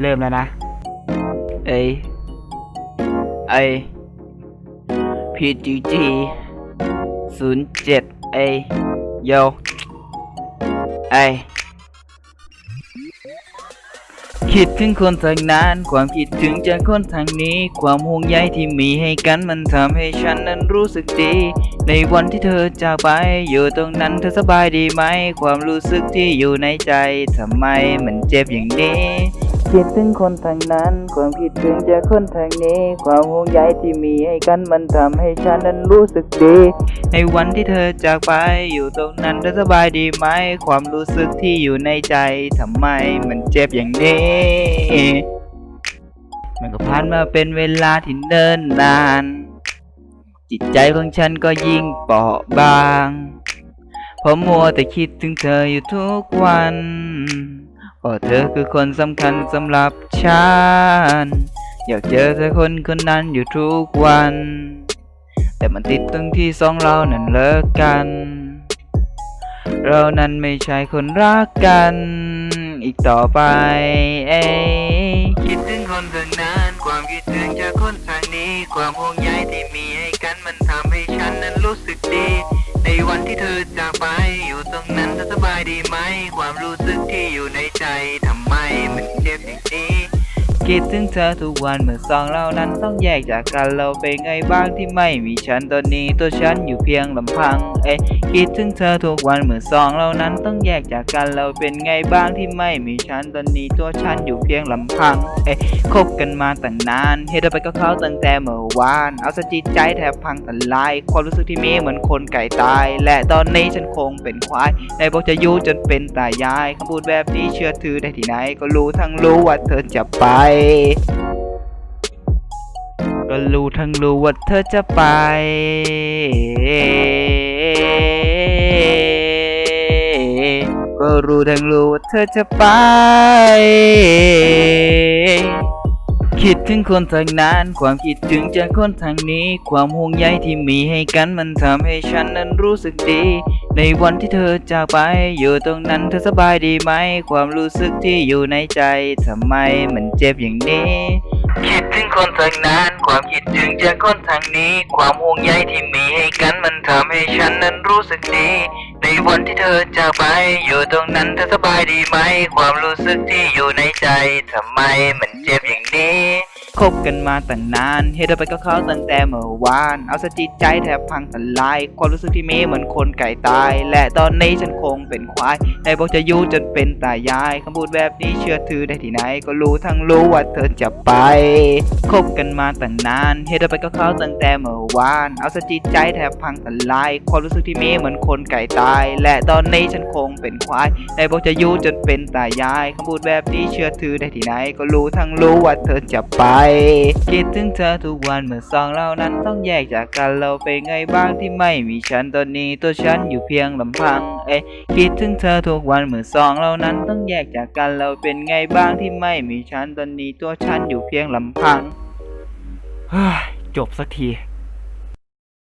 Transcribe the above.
เริ่มแล้วนะ เอไอพีจีจีศูนย์เจ็ดเอโยไอคิดถึงคนทางนั้น ความคิดถึงจากคนทางนี้ ความห่วงใยที่มีให้กันมันทำให้ฉันนั้นรู้สึกดี ในวันที่เธอจากไป อยู่ตรงนั้นเธอสบายดีไหม ความรู้สึกที่อยู่ในใจทำไมมันเจ็บอย่างนี้ คิดถึงคนทางนั้น ความคิดถึงจากคนทางนี้ ความห่วงใยที่มีให้กันมันทำให้ฉันนั้นรู้สึกดี ในวันที่เธอจากไปอยู่ตรงนั้นเธอสบายดีไหม ความรู้สึกที่อยู่ในใจทำไมมันเจ็บอย่างนี้ มันก็ผ่านมาเป็นเวลาที่เนิ่นนาน จิตใจของฉันก็ยิ่งเปราะบางเพราะมัวแต่คิดถึงเธออยู่ทุกวัน เพราะเธอคือคนสำคัญสำหรับฉัน อยากเจอเธอคนคนนั้นอยู่ทุกวัน แต่มันติดตรงที่สองเรานั้นเลิกกัน เรานั้นไม่ใช่คนรักกัน อีกต่อไปเอ้คิดถึงคนทางนั้นความคิดถึงจากคนทางนี้ ความห่วงใยที่มีให้กันมันทำให้ฉันนั้นรู้สึกดี ในวันที่เธอจากไปอยู่ตรงนั้นเธอสบายดีไหมความรู้ ที่อยู่ในใจทำไมมันเจ็บอย่างนี้ คิดถึงเธอทุกวันเมื่อสองเรานั้นต้องแยกจากกันเราเป็นไงบ้างที่ไม่มีฉันตอนนี้ตัวฉันอยู่เพียงลำพังเอ๊ะคิดถึงเธอทุกวันเมื่อสองเรานั้นต้องแยกจากกันเราเป็นไงบ้างที่ไม่มีฉันตอนนี้ตัวฉันอยู่เพียงลำพังเอ๊ะคบกันมาตั้งนานเหตุไปก็เขาตั้งแต่เมื่อวาน เอาสจิตใจแทบพังทลายความรู้สึกที่มีเหมือนคนไก่ตาย และตอนนี้ฉันคงเป็นควายในบอกจะยู่จนเป็นตายายคำพูดแบบนี้เชื่อถือได้ที่ไหนก็รู้ทั้งรู้ว่าเธอจะไปก็รู้ทั้งรู้ว่าเธอจะไป ก็รู้ทั้งรู้ว่าเธอจะไป คิดถึงคนทางนั้น ความคิดถึงจากคนทางนี้ ความห่วงใยที่มีให้กันมันทำให้ฉันนั้นรู้สึกดี ในวันที่เธอจากไป อยู่ตรงนั้นเธอสบายดีไหม ความรู้สึกที่อยู่ในใจทำไมมันเจ็บอย่างนี้ คิดถึงคนทางนั้น ความคิดถึงจากคนทางนี้ ความห่วงใยที่มีให้กันมันทำให้ฉันนั้นรู้สึกดี ในวันที่เธอจากไป อยู่ตรงนั้นเธอสบายดีไหม ความรู้สึกที่อยู่ในใจทำไมมันเจ็บอย่างนี้ คบกันมาตั้งนานเหตุไปก็เข้าตั้งแต่เมื่อวาน เอาสจิตใจแทบพังทลาย ความรู้สึกที่มีเหมือนคนไก่ตาย และตอนนี้ฉันคงเป็นควายในบอกจะยู่จนเป็นตายายคำพูดแบบนี้เชื่อถือได้ที่ไหน ก็รู้ทั้งรู้ว่าเธอจะไป คบกันมาตั้งนานเหตุไปก็เข้าตั้งแต่เมื่อวาน เอาสจิตใจแทบพังทลาย ความรู้สึกที่มีเหมือนคนไก่ตาย และตอนนี้ฉันคงเป็นควายในบอกจะยู่จนเป็นตายายคำพูดแบบนี้เชื่อถือได้ที่ไหน ก็รู้ทั้งรู้ว่าเธอจะไปคิดถึงเธอทุกวันเมื่อสองเรานั้นต้องแยกจากกันเราเป็นไงบ้างที่ไม่มีฉันตอนนี้ตัวฉันอยู่เพียงลำพังเอ้คิดถึงเธอทุกวันเมื่อสองเรานั้นต้องแยกจากกันเราเป็นไงบ้างที่ไม่มีฉันตอนนี้ตัวฉันอยู่เพียงลำพังจบสักที